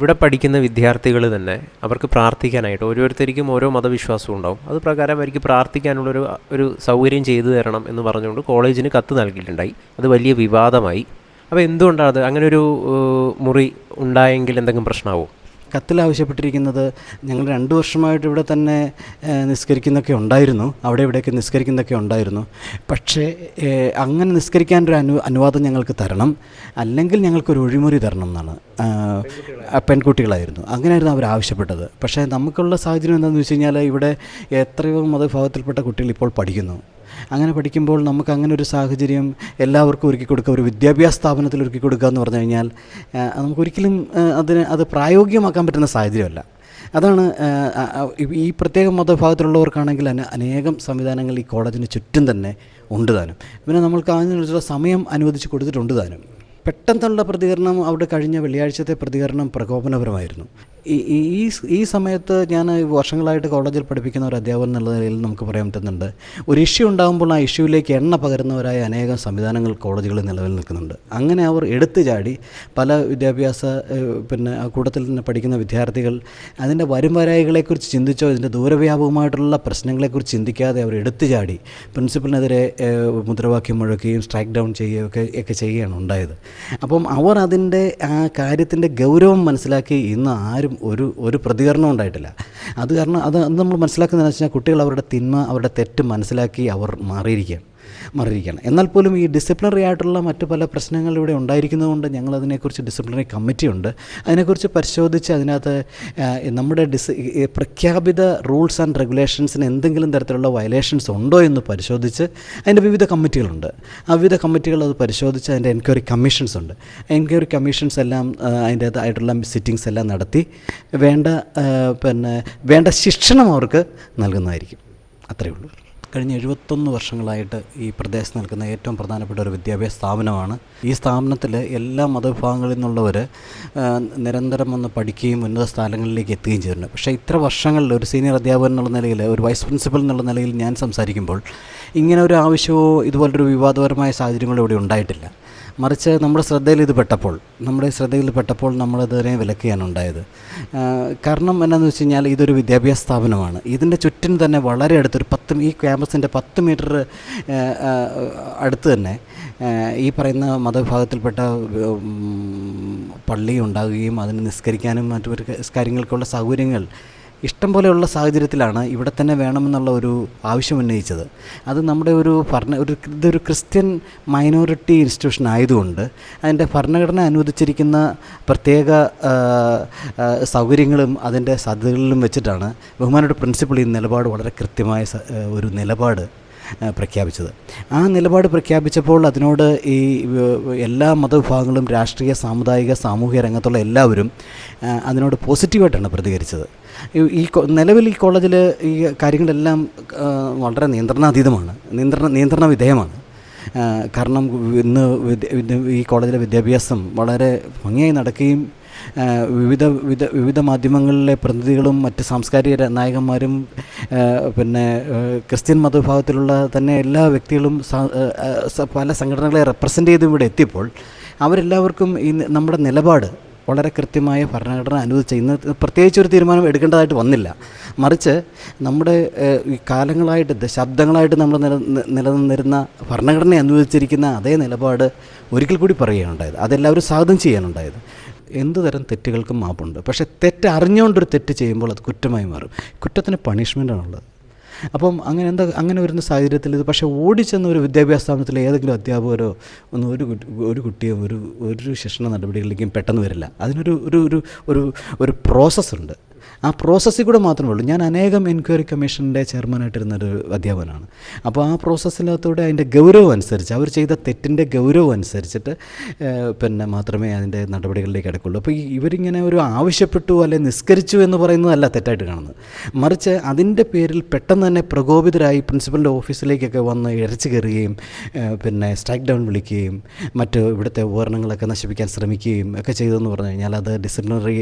ഇവിടെ പഠിക്കുന്ന വിദ്യാർത്ഥികൾ തന്നെ അവർക്ക് പ്രാർത്ഥിക്കാനായിട്ട് ഓരോരുത്തർക്കും ഓരോ മതവിശ്വാസവും ഉണ്ടാവും. അത് പ്രകാരം അവർക്ക് പ്രാർത്ഥിക്കാനുള്ളൊരു ഒരു സൗകര്യം ചെയ്തു തരണം എന്ന് പറഞ്ഞുകൊണ്ട് കോളേജിന് കത്ത് നൽകിയിട്ടുണ്ടായി. അത് വലിയ വിവാദമായി. അപ്പോൾ എന്തുകൊണ്ടാണ് അത്? അങ്ങനെ ഒരു മുറി ഉണ്ടായെങ്കിൽ എന്തെങ്കിലും പ്രശ്നമാവും? കത്തിൽ ആവശ്യപ്പെട്ടിരിക്കുന്നത് ഞങ്ങൾ രണ്ട് വർഷമായിട്ട് ഇവിടെ തന്നെ നിസ്കരിക്കുന്നൊക്കെ ഉണ്ടായിരുന്നു. അവിടെ ഇവിടെയൊക്കെ നിസ്കരിക്കുന്നൊക്കെ ഉണ്ടായിരുന്നു. പക്ഷേ അങ്ങനെ നിസ്കരിക്കാൻ ഒരു അനു അനുവാദം ഞങ്ങൾക്ക് തരണം. അല്ലെങ്കിൽ ഞങ്ങൾക്കൊരു ഒഴിമുറി തരണം എന്നാണ്. പെൺകുട്ടികളായിരുന്നു. അങ്ങനെയായിരുന്നു അവർ ആവശ്യപ്പെട്ടത്. പക്ഷേ നമുക്കുള്ള സാഹചര്യം എന്താണെന്ന് വെച്ച് കഴിഞ്ഞാൽ ഇവിടെ എത്രയോ മതവിഭാഗത്തിൽപ്പെട്ട കുട്ടികൾ ഇപ്പോൾ പഠിക്കുന്നു. അങ്ങനെ പഠിക്കുമ്പോൾ നമുക്ക് അങ്ങനെ ഒരു സാഹചര്യം എല്ലാവർക്കും ഒരുക്കി കൊടുക്കുക ഒരു വിദ്യാഭ്യാസ സ്ഥാപനത്തിൽ ഒരുക്കി കൊടുക്കുക എന്ന് പറഞ്ഞു കഴിഞ്ഞാൽ നമുക്കൊരിക്കലും അതിന് അത് പ്രായോഗികമാക്കാൻ പറ്റുന്ന സാഹചര്യമല്ല. അതാണ് ഈ- പ്രത്യേക മതവിഭാഗത്തിലുള്ളവർക്കാണെങ്കിൽ അനേകം സംവിധാനങ്ങൾ ഈ കോളേജിന് ചുറ്റും തന്നെ ഉണ്ട് താനും. പിന്നെ നമ്മൾക്ക് അതിനുള്ള സമയം അനുവദിച്ച് കൊടുത്തിട്ടുണ്ട് താനും. പെട്ടെന്നുള്ള പ്രതികരണം അവിടെ കഴിഞ്ഞ വെള്ളിയാഴ്ചത്തെ പ്രതികരണം പ്രകോപനപരമായിരുന്നു. ഈ ഈ സമയത്ത് ഞാൻ വർഷങ്ങളായിട്ട് കോളേജിൽ പഠിപ്പിക്കുന്ന ഒരു അധ്യാപകൻ എന്നുള്ള നിലയിൽ നമുക്ക് പറയാൻ പറ്റുന്നുണ്ട്. ഒരു ഇഷ്യൂ ഉണ്ടാകുമ്പോൾ ആ ഇഷ്യൂവിലേക്ക് എണ്ണ പകരുന്നവരായ അനേകം സംവിധാനങ്ങൾ കോളേജുകളിൽ നിലവിൽ നിൽക്കുന്നുണ്ട്. അങ്ങനെ അവർ എടുത്തു ചാടി പല വിദ്യാഭ്യാസ പിന്നെ കൂട്ടത്തിൽ തന്നെ പഠിക്കുന്ന വിദ്യാർത്ഥികൾ അതിന്റെ വരുംവരായികളെക്കുറിച്ച് ചിന്തിച്ചോ ഇതിന്റെ ദൂരവ്യാപകമായിട്ടുള്ള പ്രശ്നങ്ങളെക്കുറിച്ച് ചിന്തിക്കാതെ അവർ എടുത്തു ചാടി പ്രിൻസിപ്പലിനെതിരെ മുദ്രാവാക്യം മുഴക്കുകയും സ്ട്രൈക്ക് ഡൗൺ ചെയ്യുകയൊക്കെ ഒക്കെ ചെയ്യുകയാണ് ഉണ്ടായത്. അപ്പം അവർ അതിന്റെ ആ കാര്യത്തിന്റെ ഗൗരവം മനസ്സിലാക്കി ഇന്ന് ആരും ഒരു ഒരു പ്രതികരണം ഉണ്ടായിട്ടില്ല. അത് കാരണം അത് നമ്മൾ മനസ്സിലാക്കുന്നതെന്ന് വെച്ചാൽ കുട്ടികൾ അവരുടെ തിന്മ അവരുടെ തെറ്റ് മനസ്സിലാക്കി അവർ മാറിയിരിക്കുകയാണ്. മാറിയിരിക്കുകയാണ് എന്നാൽ പോലും ഈ ഡിസിപ്ലിനറി ആയിട്ടുള്ള മറ്റ് പല പ്രശ്നങ്ങൾ ഇവിടെ ഉണ്ടായിരിക്കുന്നതുകൊണ്ട് ഞങ്ങൾ അതിനെക്കുറിച്ച് ഡിസിപ്ലിനറി കമ്മിറ്റി ഉണ്ട്. അതിനെക്കുറിച്ച് പരിശോധിച്ച് അതിനകത്ത് നമ്മുടെ ഡിസ് പ്രഖ്യാപിത റൂൾസ് ആൻഡ് റെഗുലേഷൻസിന് എന്തെങ്കിലും തരത്തിലുള്ള വയലേഷൻസ് ഉണ്ടോ എന്ന് പരിശോധിച്ച് അതിന്റെ വിവിധ കമ്മിറ്റികളുണ്ട് ആ വിവിധ കമ്മിറ്റികൾ അത് പരിശോധിച്ച് അതിന്റെ എൻക്വയറി കമ്മീഷൻസ് ഉണ്ട്. എൻക്വയറി കമ്മീഷൻസ് എല്ലാം അതിന്റേതായിട്ടുള്ള സിറ്റിങ്സ് എല്ലാം നടത്തി വേണ്ട പിന്നെ വേണ്ട ശിക്ഷണം അവർക്ക് നൽകുന്നതായിരിക്കും. അത്രയേ ഉള്ളൂ. കഴിഞ്ഞ എഴുപത്തൊന്ന് വർഷങ്ങളായിട്ട് ഈ പ്രദേശത്ത് നിൽക്കുന്ന ഏറ്റവും പ്രധാനപ്പെട്ട ഒരു വിദ്യാഭ്യാസ സ്ഥാപനമാണ്. ഈ സ്ഥാപനത്തിൽ എല്ലാ മതവിഭാഗങ്ങളിൽ നിന്നുള്ളവർ നിരന്തരം വന്ന് പഠിക്കുകയും ഉന്നത സ്ഥാനങ്ങളിലേക്ക് എത്തുകയും ചെയ്തിട്ടുണ്ട് പക്ഷേ ഇത്ര വർഷങ്ങളിൽ ഒരു സീനിയർ അധ്യാപകൻ എന്നുള്ള നിലയിൽ ഒരു വൈസ് പ്രിൻസിപ്പൽ എന്നുള്ള നിലയിൽ ഞാൻ സംസാരിക്കുമ്പോൾ ഇങ്ങനെ ഒരു ആവശ്യമോ ഇതുപോലൊരു വിവാദപരമായ സാഹചര്യങ്ങളോ ഇവിടെ ഉണ്ടായിട്ടില്ല. മറിച്ച് നമ്മുടെ ശ്രദ്ധയിൽ ഇത് പെട്ടപ്പോൾ നമ്മുടെ ശ്രദ്ധയിൽ പെട്ടപ്പോൾ നമ്മളതിനെ വിലക്കുകയാണ് ഉണ്ടായത്. കാരണം എന്നാന്ന് വെച്ച് കഴിഞ്ഞാൽ ഇതൊരു വിദ്യാഭ്യാസ സ്ഥാപനമാണ്. ഇതിന്റെ ചുറ്റും തന്നെ വളരെ അടുത്തൊരു പത്ത് ഈ ക്യാമ്പസിന്റെ പത്ത് മീറ്റർ അടുത്ത് തന്നെ ഈ പറയുന്ന മതവിഭാഗത്തിൽപ്പെട്ട പള്ളി ഉണ്ടാകുകയും അതിന് നിസ്കരിക്കാനും മറ്റു കാര്യങ്ങൾക്കുള്ള സൗകര്യങ്ങൾ ഇഷ്ടം പോലെയുള്ള സാഹചര്യത്തിലാണ് ഇവിടെ തന്നെ വേണമെന്നുള്ള ഒരു ആവശ്യം ഉന്നയിച്ചത്. അത് നമ്മുടെ ഒരു ഭരണ ഒരു ഇതൊരു ക്രിസ്ത്യൻ മൈനോറിറ്റി ഇൻസ്റ്റിറ്റ്യൂഷൻ ആയതുകൊണ്ട് അതിന്റെ ഭരണഘടന അനുവദിച്ചിരിക്കുന്ന പ്രത്യേക സൗകര്യങ്ങളും അതിന്റെ സാധ്യതകളിലും വെച്ചിട്ടാണ് ബഹുമാനയുടെ പ്രിൻസിപ്പൾ ഈ നിലപാട് വളരെ കൃത്യമായ ഒരു നിലപാട് പ്രഖ്യാപിച്ചത്. ആ നിലപാട് പ്രഖ്യാപിച്ചപ്പോൾ അതിനോട് ഈ എല്ലാ മതവിഭാഗങ്ങളും രാഷ്ട്രീയ സാമുദായിക സാമൂഹിക രംഗത്തുള്ള എല്ലാവരും അതിനോട് പോസിറ്റീവായിട്ടാണ് പ്രതികരിച്ചത്. ഈ- നിലവിൽ ഈ കോളേജിൽ ഈ കാര്യങ്ങളെല്ലാം വളരെ നിയന്ത്രണാതീതമാണ്. നിയന്ത്രണ നിയന്ത്രണ വിധേയമാണ്. കാരണം ഇന്ന് ഈ കോളേജിലെ വിദ്യാഭ്യാസം വളരെ ഭംഗിയായി നടക്കുകയും വിവിധ വിവിധ വിവിധ മാധ്യമങ്ങളിലെ പ്രതിനിധികളും മറ്റ് സാംസ്കാരിക നായകന്മാരും പിന്നെ ക്രിസ്ത്യൻ മതവിഭാഗത്തിലുള്ള തന്നെ എല്ലാ വ്യക്തികളും പല സംഘടനകളെ റെപ്രസെന്റ് ചെയ്ത് ഇവിടെ എത്തിയപ്പോൾ അവരെല്ലാവർക്കും ഈ നമ്മുടെ നിലപാട് വളരെ കൃത്യമായ ഭരണഘടന അനുവദിച്ച ഇന്ന് പ്രത്യേകിച്ച് ഒരു തീരുമാനം എടുക്കേണ്ടതായിട്ട് വന്നില്ല. മറിച്ച് നമ്മുടെ ഈ കാലങ്ങളായിട്ട് ദശാബ്ദങ്ങളായിട്ട് നമ്മൾ നില നിലനിന്നിരുന്ന ഭരണഘടനയെ അനുവദിച്ചിരിക്കുന്ന അതേ നിലപാട് ഒരിക്കൽ കൂടി പറയുകയാണുണ്ടായത് അതെല്ലാവരും സ്വാഗതം ചെയ്യാനുണ്ടായത്. എന്ത് തരം തെറ്റുകൾക്കും മാപ്പുണ്ട്. പക്ഷേ തെറ്റ് അറിഞ്ഞുകൊണ്ടൊരു തെറ്റ് ചെയ്യുമ്പോൾ അത് കുറ്റമായി മാറും. കുറ്റത്തിന് പണിഷ്മെന്റാണുള്ളത് അപ്പം അങ്ങനെ എന്താ അങ്ങനെ വരുന്ന സാഹചര്യത്തിൽ ഇത് പക്ഷേ ഓടിച്ചെന്ന ഒരു വിദ്യാഭ്യാസ സ്ഥാപനത്തിലെ ഏതെങ്കിലും അധ്യാപകരോ ഒന്നും ഒരു ഒരു കുട്ടിയോ ഒരു ഒരു ശിക്ഷണ നടപടികളിലേക്കും പെട്ടെന്ന് വരില്ല. അതിനൊരു ഒരു ഒരു ഒരു പ്രോസസ്സുണ്ട് ആ പ്രോസസ്സിൽ കൂടെ മാത്രമേ ഉള്ളൂ. ഞാൻ അനേകം എൻക്വയറി കമ്മീഷന്റെ ചെയർമാനായിട്ടിരുന്നൊരു അധ്യാപകനാണ്. അപ്പോൾ ആ പ്രോസസ്സിനകത്തൂടെ അതിന്റെ ഗൗരവം അനുസരിച്ച് അവർ ചെയ്ത തെറ്റിന്റെ ഗൗരവം അനുസരിച്ചിട്ട് പിന്നെ മാത്രമേ അതിന്റെ നടപടികളിലേക്ക് കിടക്കുള്ളൂ അപ്പോൾ ഇവരിങ്ങനെ ഒരു ആവശ്യപ്പെട്ടു അല്ലെ നിസ്കരിച്ചു എന്ന് പറയുന്നതല്ല തെറ്റായിട്ട് കാണുന്നത്. മറിച്ച് അതിന്റെ പേരിൽ പെട്ടെന്ന് തന്നെ പ്രകോപിതരായി പ്രിൻസിപ്പലിന്റെ ഓഫീസിലേക്കൊക്കെ വന്ന് ഇരച്ചു കയറുകയും പിന്നെ സ്ട്രൈക്ക് ഡൗൺ വിളിക്കുകയും മറ്റ് ഇവിടുത്തെ ഉപകരണങ്ങളൊക്കെ നശിപ്പിക്കാൻ ശ്രമിക്കുകയും ഒക്കെ ചെയ്തെന്ന് പറഞ്ഞു കഴിഞ്ഞാൽ അത് ഡിസിപ്ലിനറി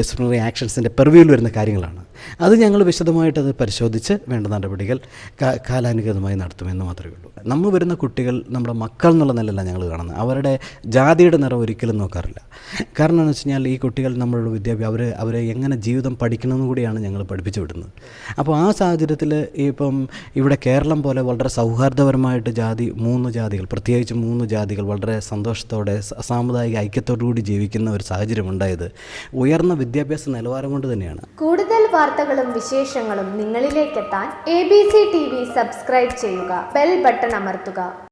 ഡിസിപ്ലിനറി ഡിസിപ്ലിനറി ആക്ഷൻസിന്റെ പെർവ്യൂവിൽ വരുന്ന കാര്യങ്ങളാണ്. അത് ഞങ്ങൾ വിശദമായിട്ട് അത് പരിശോധിച്ച് വേണ്ട നടപടികൾ കാലാനുഗതമായി നടത്തുമെന്ന് മാത്രമേ ഉള്ളൂ. നമ്മൾ വരുന്ന കുട്ടികൾ നമ്മുടെ മക്കൾ എന്നുള്ള നിലയിലാണ് ഞങ്ങൾ കാണുന്നത്. അവരുടെ ജാതിയുടെ നിറം ഒരിക്കലും നോക്കാറില്ല. കാരണം എന്ന് വെച്ച് കഴിഞ്ഞാൽ ഈ കുട്ടികൾ നമ്മളുടെ വിദ്യാഭ്യാസം അവർ അവരെ എങ്ങനെ ജീവിതം പഠിക്കണമെന്ന് കൂടിയാണ് ഞങ്ങൾ പഠിപ്പിച്ചു വിടുന്നത്. അപ്പോൾ ആ സാഹചര്യത്തിൽ ഇപ്പം ഇവിടെ കേരളം പോലെ വളരെ സൗഹാർദ്ദപരമായിട്ട് ജാതി മൂന്ന് ജാതികൾ പ്രത്യേകിച്ച് മൂന്ന് ജാതികൾ വളരെ സന്തോഷത്തോടെ സാമുദായിക ഐക്യത്തോടു കൂടി ജീവിക്കുന്ന ഒരു സാഹചര്യം ഉണ്ടായത്. ഉയർന്ന വിദ്യാഭ്യാസ നിലവാരം കൊണ്ട് തന്നെയാണ്. കൂടുതൽ വാർത്തകളും വിശേഷങ്ങളും നിങ്ങളിലേക്കെത്താൻ A B C T V subscribe ചെയ്യുക. ബെൽ ബട്ടൺ അമർത്തുക.